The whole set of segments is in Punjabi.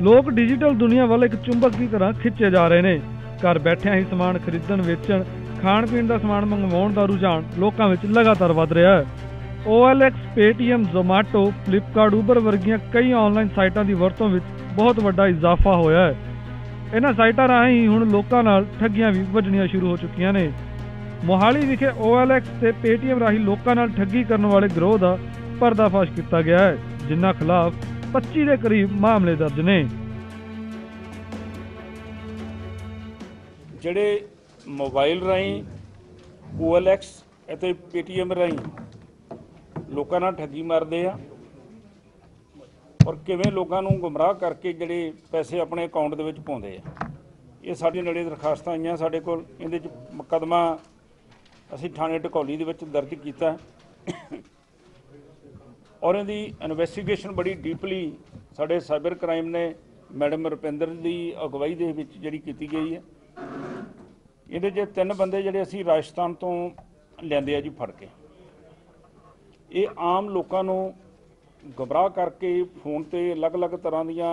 ਲੋਕ ਡਿਜੀਟਲ ਦੁਨੀਆ ਵੱਲ ਇੱਕ ਚੁੰਬਕ ਦੀ ਤਰ੍ਹਾਂ ਖਿੱਚੇ ਜਾ ਰਹੇ ਨੇ। ਘਰ ਬੈਠਿਆਂ ਹੀ ਸਮਾਨ ਖਰੀਦਣ, ਵੇਚਣ, ਖਾਣ ਪੀਣ ਦਾ ਸਮਾਨ ਮੰਗਵਾਉਣ ਦਾ ਰੁਝਾਨ ਲੋਕਾਂ ਵਿੱਚ ਲਗਾਤਾਰ ਵਧ ਰਿਹਾ ਹੈ। OLX Paytm Zomato Flipkart Uber ਵਰਗੀਆਂ ਕਈ ਆਨਲਾਈਨ ਸਾਈਟਾਂ ਦੀ ਵਰਤੋਂ ਵਿੱਚ ਬਹੁਤ ਵੱਡਾ ਇਜ਼ਾਫਾ ਹੋਇਆ ਹੈ। ਇਹਨਾਂ ਸਾਈਟਾਂ ਰਾਹੀਂ ਹੁਣ ਲੋਕਾਂ ਨਾਲ ਠੱਗੀਆਂ ਵੀ ਵੱਜਣੀਆਂ ਸ਼ੁਰੂ ਹੋ ਚੁੱਕੀਆਂ ਨੇ। ਮੋਹਾਲੀ ਵਿਖੇ OLX ਤੇ Paytm ਰਾਹੀਂ ਲੋਕਾਂ ਨਾਲ ਠੱਗੀ ਕਰਨ ਵਾਲੇ ਗਰੋਹ ਦਾ ਪਰਦਾਫਾਸ਼ ਕੀਤਾ ਗਿਆ ਹੈ, ਜਿਨ੍ਹਾਂ ਖਿਲਾਫ 25 ਦੇ ਕਰੀਬ ਮਾਮਲੇ ਦਰਜ ਨੇ। ਜਿਹੜੇ ਮੋਬਾਈਲ ਰਾਹੀਂ OLX ਅਤੇ Paytm ਰਾਹੀਂ ਲੋਕਾਂ ਨਾਲ ਠੱਗੀ ਮਾਰਦੇ ਆ ਔਰ ਕਿਵੇਂ ਲੋਕਾਂ ਨੂੰ ਗੁੰਮਰਾਹ ਕਰਕੇ ਜਿਹੜੇ ਪੈਸੇ ਆਪਣੇ ਅਕਾਊਂਟ ਦੇ ਵਿੱਚ ਪਾਉਂਦੇ ਆ। ਇਹ ਸਾਡੀ ਨੇੜੇ ਦਰਖਾਸਤਾਂ ਆਈਆਂ ਸਾਡੇ ਕੋਲ। ਇਹਦੇ ਚ ਮੁਕੱਦਮਾ ਅਸੀਂ ਥਾਣੇ ਟਕੌਲੀ ਦੇ ਵਿੱਚ ਦਰਜ ਕੀਤਾ। ਔਰ ਇਹਦੀ ਇਨਵੈਸਟੀਗੇਸ਼ਨ ਬੜੀ ਡੀਪਲੀ ਸਾਡੇ ਸਾਈਬਰ ਕ੍ਰਾਈਮ ਨੇ ਮੈਡਮ ਰੁਪਿੰਦਰ ਦੀ ਅਗਵਾਈ ਦੇ ਵਿੱਚ ਜਿਹੜੀ ਕੀਤੀ ਗਈ ਹੈ। ਇਹਦੇ 'ਚ ਤਿੰਨ ਬੰਦੇ ਜਿਹੜੇ ਅਸੀਂ ਰਾਜਸਥਾਨ ਤੋਂ ਲਿਆਂਦੇ ਆ ਜੀ ਫੜ ਕੇ। ਇਹ ਆਮ ਲੋਕਾਂ ਨੂੰ ਗਬਰਾਹ ਕਰਕੇ ਫੋਨ ਤੇ ਅਲੱਗ-ਅਲੱਗ ਤਰ੍ਹਾਂ ਦੀਆਂ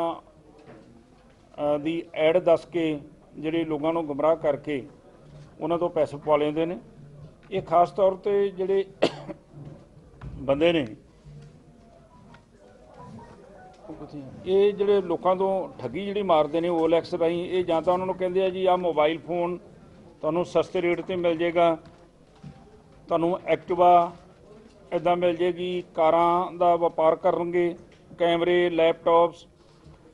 ਦੀ ਐਡ ਦੱਸ ਕੇ ਜਿਹੜੇ ਲੋਕਾਂ ਨੂੰ ਗਮਰਾਹ ਕਰਕੇ ਉਹਨਾਂ ਤੋਂ ਪੈਸੇ ਪਵਾ ਲੈਂਦੇ ਨੇ। ਇਹ ਖਾਸ ਤੌਰ ਤੇ ਜਿਹੜੇ ਬੰਦੇ ਨੇ ਇਹ ਜਿਹੜੇ ਲੋਕਾਂ ਤੋਂ ਠੱਗੀ ਜਿਹੜੀ ਮਾਰਦੇ ਨੇ OLX ਰਾਹੀਂ, ਇਹ ਜਾਂ ਤਾਂ ਉਹਨਾਂ ਨੂੰ ਕਹਿੰਦੇ ਆ ਜੀ ਆ ਮੋਬਾਈਲ ਫੋਨ ਤੁਹਾਨੂੰ ਸਸਤੇ ਰੇਟ ਤੇ ਮਿਲ ਜਾਏਗਾ, ਤੁਹਾਨੂੰ ਐਕਟਿਵਾ ਇਦਾਂ ਮਿਲ ਜੇਗੀ ਕਾਰਾਂ ਦਾ ਵਪਾਰ ਕਰਨਗੇ, ਕੈਮਰੇ, ਲੈਪਟਾਪਸ,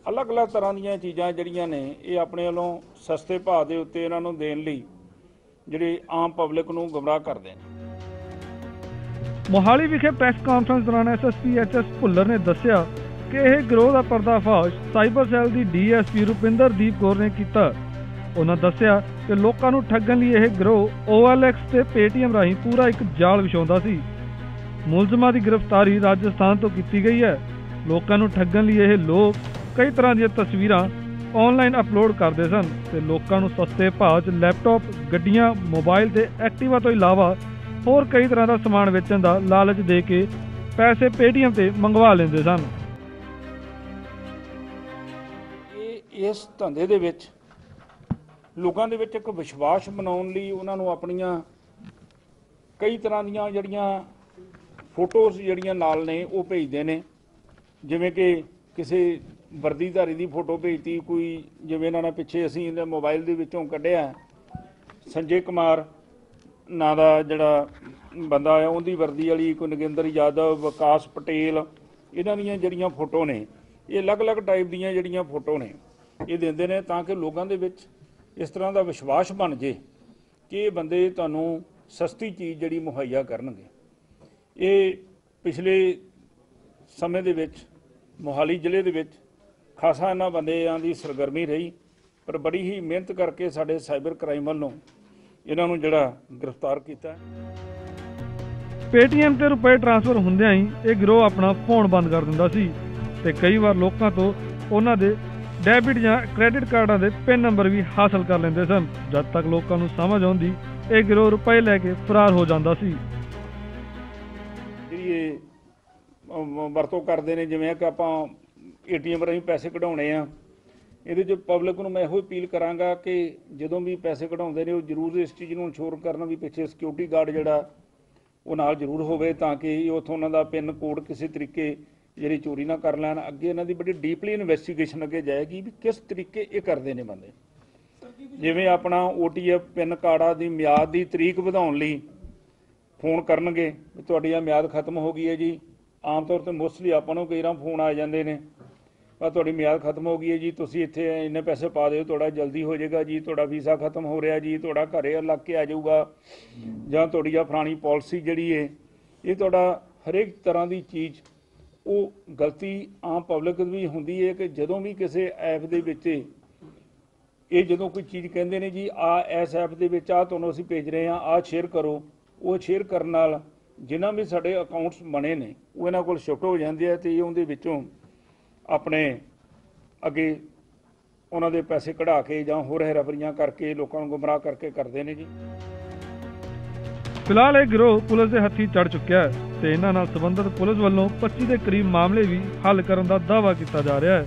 ਅਲੱਗ-ਅਲੱਗ ਤਰ੍ਹਾਂ ਦੀਆਂ ਚੀਜ਼ਾਂ ਜਿਹੜੀਆਂ ਨੇ, ਇਹ ਆਪਣੇ ਵੱਲੋਂ ਸਸਤੇ ਭਾਅ ਦੇ ਉੱਤੇ ਇਹਨਾਂ ਨੂੰ ਦੇਣ ਲਈ ਜਿਹੜੇ ਆਮ ਪਬਲਿਕ ਨੂੰ ਗੁੰਮਰਾਹ ਕਰਦੇ ਨੇ। ਮੋਹਾਲੀ ਵਿਖੇ ਪ੍ਰੈਸ ਕਾਨਫਰੰਸ ਦੌਰਾਨ ਐਸਐਸਪੀ ਐਚਐਸ ਭੁੱਲਰ ਨੇ ਦੱਸਿਆ ਕਿ ਇਹ ਗਰੋਹ ਦਾ ਪਰਦਾਫਾਸ਼ ਸਾਈਬਰ ਸੈੱਲ ਦੀ ਡੀਐਸਪੀ ਰੁਪਿੰਦਰਦੀਪ ਕੌਰ ਨੇ ਕੀਤਾ। ਉਹਨਾਂ ਦੱਸਿਆ ਕਿ ਲੋਕਾਂ ਨੂੰ ਠੱਗਣ ਲਈ ਇਹ ਗਰੋਹ OLX ਤੇ Paytm ਰਾਹੀਂ ਪੂਰਾ ਇੱਕ ਜਾਲ ਵਿਛਾਉਂਦਾ ਸੀ। ਮੁਲਜ਼ਮਾਂ ਦੀ ਗ੍ਰਿਫਤਾਰੀ ਰਾਜਸਥਾਨ ਤੋਂ ਕੀਤੀ ਗਈ ਹੈ। ਲੋਕਾਂ ਨੂੰ ਠੱਗਣ ਲਈ ਇਹ ਲੋਕ ਕਈ ਤਰ੍ਹਾਂ ਦੀਆਂ ਤਸਵੀਰਾਂ ਆਨਲਾਈਨ ਅਪਲੋਡ ਕਰਦੇ ਸਨ ਤੇ ਲੋਕਾਂ ਨੂੰ ਸਸਤੇ ਭਾਅ 'ਚ ਲੈਪਟਾਪ ਗੱਡੀਆਂ ਮੋਬਾਈਲ ਤੇ ਐਕਟਿਵਾ ਤੋਂ ਇਲਾਵਾ ਹੋਰ ਕਈ ਤਰ੍ਹਾਂ ਦਾ ਸਮਾਨ ਵੇਚਣ ਦਾ ਲਾਲਚ ਦੇ ਕੇ ਪੈਸੇ Paytm ਤੇ ਮੰਗਵਾ ਲੈਂਦੇ ਸਨ। ਇਸ ਧੰਦੇ ਦੇ ਵਿੱਚ ਲੋਕਾਂ ਦੇ ਵਿੱਚ ਇੱਕ ਵਿਸ਼ਵਾਸ ਬਣਾਉਣ ਲਈ ਉਹਨਾਂ ਨੂੰ ਆਪਣੀਆਂ ਕਈ ਤਰ੍ਹਾਂ ਦੀਆਂ ਜਿਹੜੀਆਂ ਫੋਟੋਜ਼ ਜਿਹੜੀਆਂ ਨਾਲ ਨੇ, ਉਹ ਭੇਜਦੇ ਨੇ। ਜਿਵੇਂ ਕਿ ਕਿਸੇ ਵਰਦੀਧਾਰੀ ਦੀ ਫੋਟੋ ਭੇਜਤੀ, ਕੋਈ ਜਿਵੇਂ ਇਹਨਾਂ ਨੇ ਪਿੱਛੇ ਅਸੀਂ ਇਹਦੇ ਮੋਬਾਈਲ ਦੇ ਵਿੱਚੋਂ ਕੱਢਿਆ। ਸੰਜੇ ਕੁਮਾਰ ਨਾਂ ਦਾ ਜਿਹੜਾ ਬੰਦਾ ਆ, ਉਹਦੀ ਵਰਦੀ ਵਾਲੀ ਕੋਈ ਨਗਿੰਦਰ ਯਾਦਵ, ਵਿਕਾਸ ਪਟੇਲ, ਇਹਨਾਂ ਦੀਆਂ ਜਿਹੜੀਆਂ ਫੋਟੋ ਨੇ, ਇਹ ਅਲੱਗ-ਅਲੱਗ ਟਾਈਪ ਦੀਆਂ ਜਿਹੜੀਆਂ ਫੋਟੋ ਨੇ। ਇਹ ਦਿੰਦੇ ਨੇ ਤਾਂ ਕਿ ਲੋਕਾਂ ਦੇ ਵਿੱਚ ਇਸ ਤਰ੍ਹਾਂ ਦਾ ਵਿਸ਼ਵਾਸ ਬਣ ਜੇ ਕਿ ਇਹ ਬੰਦੇ ਤੁਹਾਨੂੰ ਸਸਤੀ ਚੀਜ਼ ਜਿਹੜੀ ਮੁਹੱਈਆ ਕਰਨਗੇ। ਇਹ ਪਿਛਲੇ ਸਮੇਂ ਦੇ ਵਿੱਚ, ਮੋਹਾਲੀ ਜ਼ਿਲ੍ਹੇ ਦੇ ਵਿੱਚ ਖਾਸਾ ਇਹਨਾਂ ਬੰਦਿਆਂ ਦੀ ਸਰਗਰਮੀ ਰਹੀ, ਪਰ ਬੜੀ ਹੀ ਮਿਹਨਤ ਕਰਕੇ ਸਾਡੇ ਸਾਈਬਰ ਕ੍ਰਾਈਮ ਵੱਲੋਂ ਇਹਨਾਂ ਨੂੰ ਜਿਹੜਾ ਗ੍ਰਿਫਤਾਰ ਕੀਤਾ Paytm ਤੇ ਰੁਪਏ ਟ੍ਰਾਂਸਫਰ ਹੁੰਦਿਆਂ ਹੀ ਇਹ ਗਿਰੋਹ ਆਪਣਾ ਫੋਨ ਬੰਦ ਕਰ ਦਿੰਦਾ ਸੀ ਤੇ ਕਈ ਵਾਰ ਲੋਕਾਂ ਤੋਂ ਉਹਨਾਂ ਦੇ ਡੈਬਿਟ ਜਾਂ ਕ੍ਰੈਡਿਟ ਕਾਰਡਾਂ ਦੇ ਪਿਨ ਨੰਬਰ ਵੀ ਹਾਸਲ ਕਰ ਲੈਂਦੇ ਸਨ। ਜਦ ਤੱਕ ਲੋਕਾਂ ਨੂੰ ਸਮਝ ਆਉਂਦੀ, ਇਹ ਗਿਰੋਹ ਰੁਪਏ ਲੈ ਕੇ ਫਰਾਰ ਹੋ ਜਾਂਦਾ ਸੀ। ਜਿਹੜੀ ਇਹ ਵਰਤੋਂ ਕਰਦੇ ਨੇ, ਜਿਵੇਂ ਕਿ ਆਪਾਂ ਏਟੀਐਮ ਰਾਹੀਂ ਪੈਸੇ ਕਢਾਉਣੇ ਆ, ਇਹਦੇ 'ਚ ਪਬਲਿਕ ਨੂੰ ਮੈਂ ਇਹੋ ਅਪੀਲ ਕਰਾਂਗਾ ਕਿ ਜਦੋਂ ਵੀ ਪੈਸੇ ਕਢਾਉਂਦੇ ਨੇ, ਉਹ ਜ਼ਰੂਰ ਇਸ ਚੀਜ਼ ਨੂੰ ਇਨਸ਼ੋਰ ਕਰਨ ਵੀ ਪਿੱਛੇ ਸਿਕਿਉਰਿਟੀ ਗਾਰਡ ਜਿਹੜਾ, ਉਹ ਨਾਲ ਜ਼ਰੂਰ ਹੋਵੇ, ਤਾਂ ਕਿ ਇਹ ਉੱਥੋਂ ਉਹਨਾਂ ਦਾ ਪਿੰਨ ਕੋਡ ਕਿਸੇ ਤਰੀਕੇ ਜਿਹੜੀ ਚੋਰੀ ਨਾ ਕਰ ਲੈਣ, ਅੱਗੇ ਇਹਨਾਂ ਦੀ ਬੜੀ ਡੀਪਲੀ ਇਨਵੈਸਟੀਗੇਸ਼ਨ ਅੱਗੇ ਜਾਏਗੀ ਵੀ ਕਿਸ ਤਰੀਕੇ ਇਹ ਕਰਦੇ ਨੇ ਬੰਦੇ। ਜਿਵੇਂ ਆਪਣਾ OTF ਪਿੰਨ ਕਾਰਡਾਂ ਦੀ ਮਿਆਦ ਦੀ ਤਰੀਕ ਵਧਾਉਣ ਲਈ ਫੋਨ ਕਰਨਗੇ, ਵੀ ਤੁਹਾਡੀ ਆ ਮਿਆਦ ਖਤਮ ਹੋ ਗਈ ਹੈ ਜੀ। ਆਮ ਤੌਰ ਤੇ ਮੋਸਟਲੀ ਆਪਾਂ ਨੂੰ ਕਈ ਵਾਰ ਫੋਨ ਆ ਜਾਂਦੇ ਨੇ ਪਰ ਤੁਹਾਡੀ ਮਿਆਦ ਖਤਮ ਹੋ ਗਈ ਹੈ ਜੀ, ਤੁਸੀਂ ਇੱਥੇ ਇੰਨੇ ਪੈਸੇ ਪਾ ਦਿਓ, ਤੁਹਾਡਾ ਜਲਦੀ ਹੋ ਜਾਏਗਾ ਜੀ, ਤੁਹਾਡਾ ਵੀਜ਼ਾ ਖਤਮ ਹੋ ਰਿਹਾ ਜੀ, ਤੁਹਾਡਾ ਘਰੇ ਲੱਗ ਕੇ ਆ ਜਾਊਗਾ, ਜਾਂ ਤੁਹਾਡੀ ਆ ਫਲਾਣੀ ਪਾਲਿਸੀ ਜਿਹੜੀ ਹੈ, ਇਹ ਤੁਹਾਡਾ ਹਰੇਕ ਤਰ੍ਹਾਂ ਦੀ ਚੀਜ਼ ਉਹ ਗਲਤੀ ਆਮ ਪਬਲਿਕ ਵੀ ਹੁੰਦੀ ਹੈ ਕਿ ਜਦੋਂ ਵੀ ਕਿਸੇ ਐਪ ਦੇ ਵਿੱਚ ਇਹ ਜਦੋਂ ਕੋਈ ਚੀਜ਼ ਕਹਿੰਦੇ ਨੇ ਜੀ, ਆ ਇਸ ਐਪ ਦੇ ਵਿੱਚ ਆ, ਤੁਹਾਨੂੰ ਅਸੀਂ ਭੇਜ ਰਹੇ ਹਾਂ, ਆ ਸ਼ੇਅਰ ਕਰੋ। ਉਹ ਸ਼ੇਅਰ ਕਰਨ ਨਾਲ ਜਿਨ੍ਹਾਂ ਵੀ ਸਾਡੇ ਅਕਾਊਂਟਸ ਬਣੇ ਨੇ, ਉਹ ਇਹਨਾਂ ਕੋਲ ਸ਼ਿਫਟ ਹੋ ਜਾਂਦੇ ਆ ਤੇ ਇਹ ਉਹਦੇ ਵਿੱਚੋਂ ਆਪਣੇ ਅੱਗੇ ਉਹਨਾਂ ਦੇ ਪੈਸੇ ਕਢਾ ਕੇ ਜਾਂ ਹੋਰ ਹੈਰਾਫਰੀਆਂ ਕਰਕੇ, ਲੋਕਾਂ ਨੂੰ ਗੁੰਮਰਾਹ ਕਰਕੇ ਕਰਦੇ ਨੇ ਜੀ। ਫਿਲਹਾਲ ਇਹ ਗਰੋਹ ਪੁਲਿਸ ਦੇ ਹੱਥੀ ਚੜ ਚੁੱਕਿਆ ਹੈ ਤੇ ਇਹਨਾਂ ਨਾਲ ਸੰਬੰਧਿਤ ਪੁਲਿਸ ਵੱਲੋਂ 25 ਦੇ ਕਰੀਬ ਮਾਮਲੇ ਵੀ ਹੱਲ ਕਰਨ ਦਾ ਦਾਅਵਾ ਕੀਤਾ ਜਾ ਰਿਹਾ ਹੈ।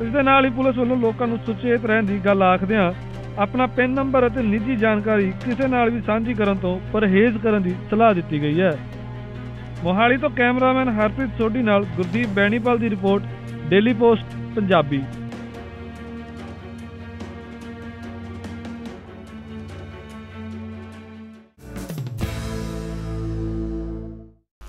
ਇਸ ਦੇ ਨਾਲ ਹੀ ਪੁਲਿਸ ਵੱਲੋਂ ਲੋਕਾਂ ਨੂੰ ਸੁਚੇਤ ਰਹਿਣ ਦੀ ਗੱਲ ਆਖਦਿਆਂ ਆਪਣਾ ਪਿੰਨ ਨੰਬਰ ਅਤੇ ਨਿੱਜੀ ਜਾਣਕਾਰੀ ਕਿਸੇ ਨਾਲ ਵੀ ਸਾਂਝੀ ਕਰਨ ਤੋਂ ਪਰਹੇਜ਼ ਕਰਨ ਦੀ ਸਲਾਹ ਦਿੱਤੀ ਗਈ ਹੈ। ਮੋਹਾਲੀ ਤੋਂ ਕੈਮਰਾਮੈਨ ਹਰਪ੍ਰੀਤ ਸੋਢੀ ਨਾਲ ਗੁਰਦੀਪ ਬੈਣੀਪਾਲ ਦੀ ਰਿਪੋਰਟ, ਡੇਲੀ ਪੋਸਟ, ਪੰਜਾਬੀ।